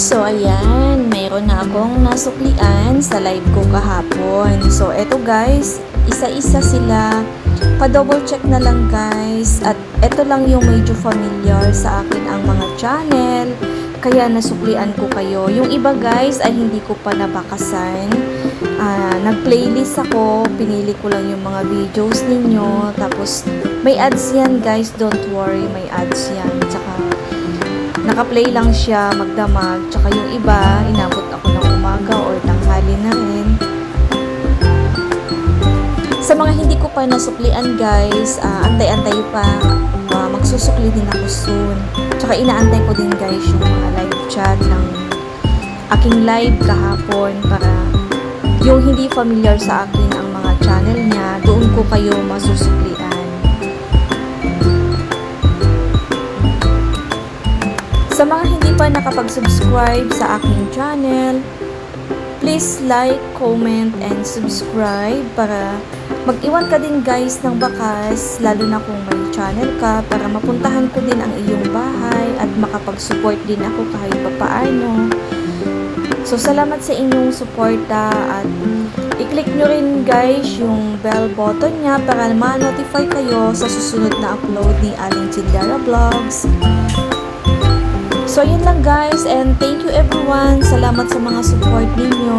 So, ayan, mayroon na akong nasuklian sa live ko kahapon. So, eto guys, isa-isa sila. Pa-double check na lang guys. At eto lang yung medyo familiar sa akin ang mga channel. Kaya nasuklian ko kayo. Yung iba guys ay hindi ko pa nabakasan. Ah, nag-playlist ako. Pinili ko lang yung mga videos ninyo. Tapos, may ads yan guys. Don't worry, may ads yan. Nakaplay lang siya magdamag. Tsaka yung iba, inabot ako ng umaga or tanghali na rin. Sa mga hindi ko pa nasuklian guys, ah, antay-antay pa. Ah, magsusukli din ako soon. Tsaka inaantay ko din guys yung mga live chat ng aking live kahapon para yung hindi familiar sa akin ang mga channel niya, doon ko kayo masusuklian. Sa mga hindi pa nakapag-subscribe sa aking channel, please like, comment, and subscribe para mag-iwan ka din guys ng bakas, lalo na kung may channel ka, para mapuntahan ko din ang iyong bahay at makapag-support din ako kahit papaano. So, salamat sa inyong suporta at i-click nyo rin guys yung bell button niya para ma-notify kayo sa susunod na upload ni Aling Chindara Vlogs. So, yun lang guys and thank you everyone. Salamat sa mga support ninyo.